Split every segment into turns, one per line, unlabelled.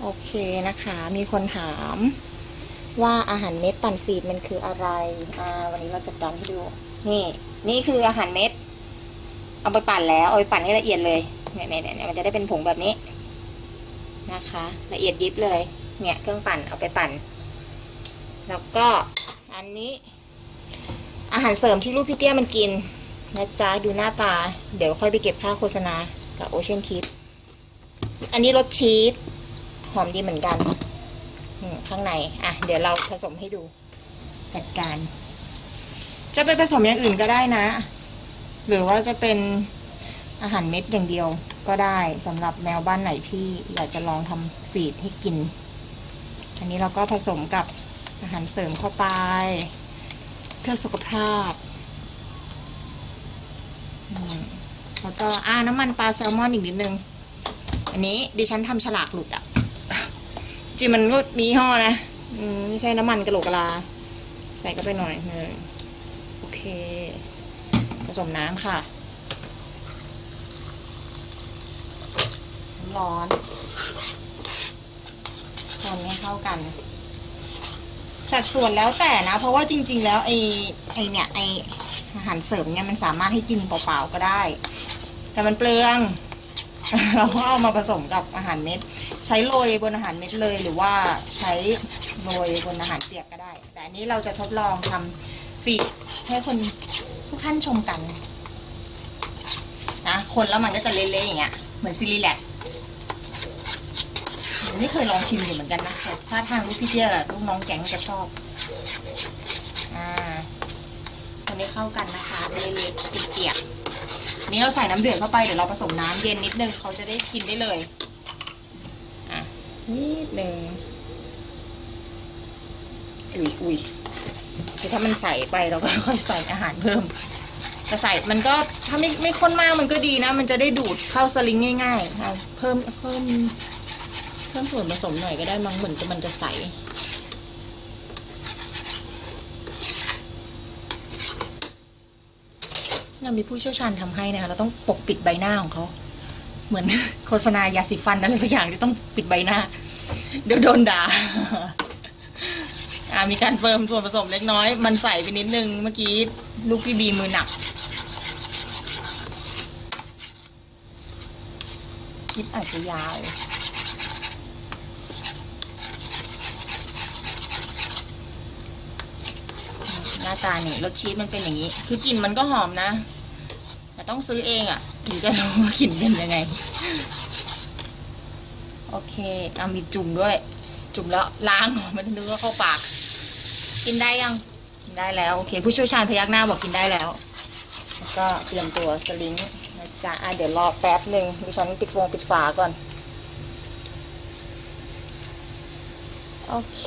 โอเคนะคะ มีคนถามว่าอาหารเม็ดปั่นฟีดมันคืออะไรอ่าวันนี้เราจัดการให้ดู นี่ นี่คืออาหารเม็ด เอาไปปั่นแล้ว เอาไปปั่นให้ละเอียดเลยเนี่ยเนี่ยเนี่ยมันจะได้เป็นผงแบบนี้นะคะ ละเอียดยิบเลย เนี่ยเครื่องปั่นเอาไปปั่น แล้วก็อันนี้ อาหารเสริมที่ลูกพี่เตี้ยมันกินนะจ๊ะดูหน้าตา เดี๋ยวค่อยไปเก็บค่าโฆษณากับโอเชียนคิด อันนี้รสชีส อมดีเหมือนกันข้างใน อะ เดี๋ยวเราผสมให้ดู จัดการ จะไปผสมอย่างอื่นก็ได้นะ หรือว่าจะเป็นอาหารเม็ดอย่างเดียวก็ได้สำหรับแมวบ้านไหนที่อยากจะลองทำฟีดให้กิน อันนี้เราก็ผสมกับอาหารเสริมเข้าไป เพื่อสุขภาพแล้วก็อ่าน้ำมันปลาแซลมอนอีกนิดนึง อันนี้ดิฉันทำฉลากหลุดอะ จริงมันก็มียี่ห้อนะอืมไม่ใช่น้ำมันกระโหลกกะลา ใส่เข้าไปหน่อยเออโอเค ผสมน้ำค่ะน้ำร้อนคนให้เข้ากัน สัดส่วนแล้วแต่นะ เพราะว่าจริง ๆ แล้วไอ้ไอ้เนี่ยไอ้อาหารเสริมเนี่ยมันสามารถให้กินเปล่าๆก็ได้ แต่มันเปลือง เราก็เอามาผสมกับอาหารเม็ด ใช้โรยบนอาหารเม็ดเลย หรือว่าใช้โรยบนอาหารเปียกก็ได้ แต่อันนี้เราจะทดลองทำฟีดให้คนทุกท่านชมกันนะคนแล้วมันก็จะเละๆอย่างเงี้ยเหมือนซิลิแลกไม่เคยลองชิมอยู่เหมือนกันนะแต่ถ้าทางลูกพี่เจี๊ยบลูกน้องแก๊งจะชอบอ่าคนนี้เข้ากันนะคะเละๆเปียกๆนี้เราใส่น้ำเดือดเข้าไปเดี๋ยวเราผสมน้ำเย็นนิดนึงเขาจะได้กินได้เลย นิดหนึ่งอุ้ยอุ้ยคือถ้ามันใส่ไปเราก็ค่อยใส่อาหารเพิ่มแต่ใส่มันก็ถ้าไม่ไม่ข้นมากมันก็ดีนะ มันจะได้ดูดเข้าสลิงง่ายๆเอาเพิ่มเพิ่มเพิ่มส่วนผสมหน่อยก็ได้มั้งเหมือนจะมันจะใสเรามีผู้เชี่ยวชาญทำให้นะคะเราต้องปกปิดใบหน้าของเขา เหมือนโฆษณายาสีฟันอะไรสักอย่างที่ต้องปิดใบหน้า เดี๋ยวโดนด่าอ่ามีการเฟิร์มส่วนผสมเล็กน้อย มันใส่ไปนิดนึงเมื่อกี้ลูกพี่บีมือหนักคลิปอาจจะยาวหน้าตาเนี่ยรสชีสมันเป็นอย่างนี้ คือกลิ่นมันก็หอมนะ แต่ต้องซื้อเองอะ่ะ ถึงจะรู้ว่ากลิ่นเป็นยังไง โอเคเอามีจุ่มด้วย จุ่มแล้วล้างมันจะนึกว่าเข้าปาก กินได้ยังกินได้แล้วโอเค ผู้เชี่ยวชาญพยักหน้าบอกกินได้แล้วแล้วก็เตรียมตัวสลิงนะจ๊ะอะเดี๋ยวรอแป๊บหนึ่งดิฉันปิดวงปิดฝาก่อน โอเค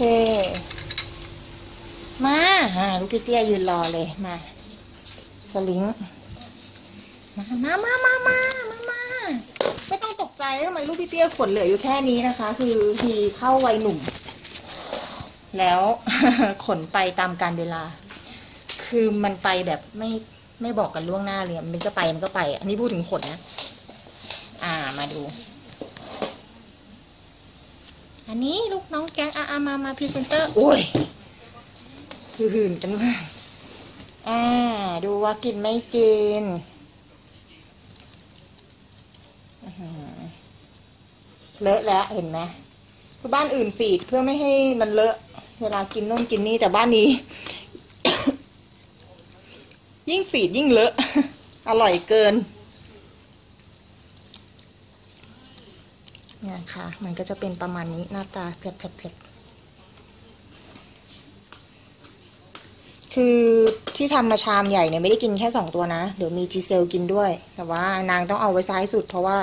มาลูกพี่เตี้ยยืนรอเลยมา สลิง มามามามามามามาไม่ต้องตกใจทำไมลูกพี่เตี้ยขนเหลืออยู่แค่นี้นะคะ คือทีเข้าวัยหนุ่ม แล้ว ขนไปตามการเวลา คือมันไปแบบไม่ไม่บอกกันล่วงหน้าเลยมันจะไปมันก็ไป อันนี้พูดถึงขนนะ อ่ามาดู อันนี้ลูกน้องแก๊งอาอามามาพรีเซนเตอร์โอ้ยหื่นจังเลยอ่า ดูว่ากินไม่กินอื้อหือ เลอะแล้วเห็นไหมคือบ้านอื่นฟีดเพื่อไม่ให้มันเลอะ เวลากินนู่นกินนี่แต่บ้านนี้ ยิ่งฟีดยิ่งเลอะ อร่อยเกินเนี่ยค่ะ มันก็จะเป็นประมาณนี้หน้าตาเผ็ดๆๆคือที่ทำมาชามใหญ่เนี่ยไม่ได้กินแค่สองตัวนะ เดี๋ยวมีจีเซลกินด้วย แต่ว่านางต้องเอาไว้ซ้ายสุดเพราะว่า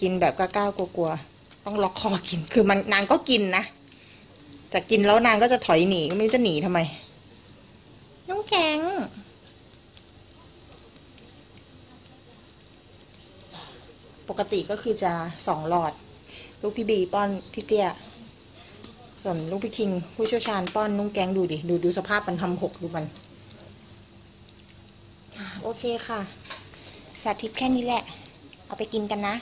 กินแบบกล้าๆกลัวๆต้องล็อกคอกิน คือมันนางก็กินนะแต่กินแล้วนางก็จะถอยหนีไม่รู้จะหนีทำไม น้องแข็งปกติก็คือจะสองหลอด ลูกพี่บีป้อนพี่เตี้ย ส่วนลูกพี่คิง ผู้เชี่ยวชาญป้อนนุ้งแกงดูดิ ดูดูสภาพมันทำหกดูมัน โอเคค่ะ สาธิตแค่นี้แหละ เอาไปกินกันนะ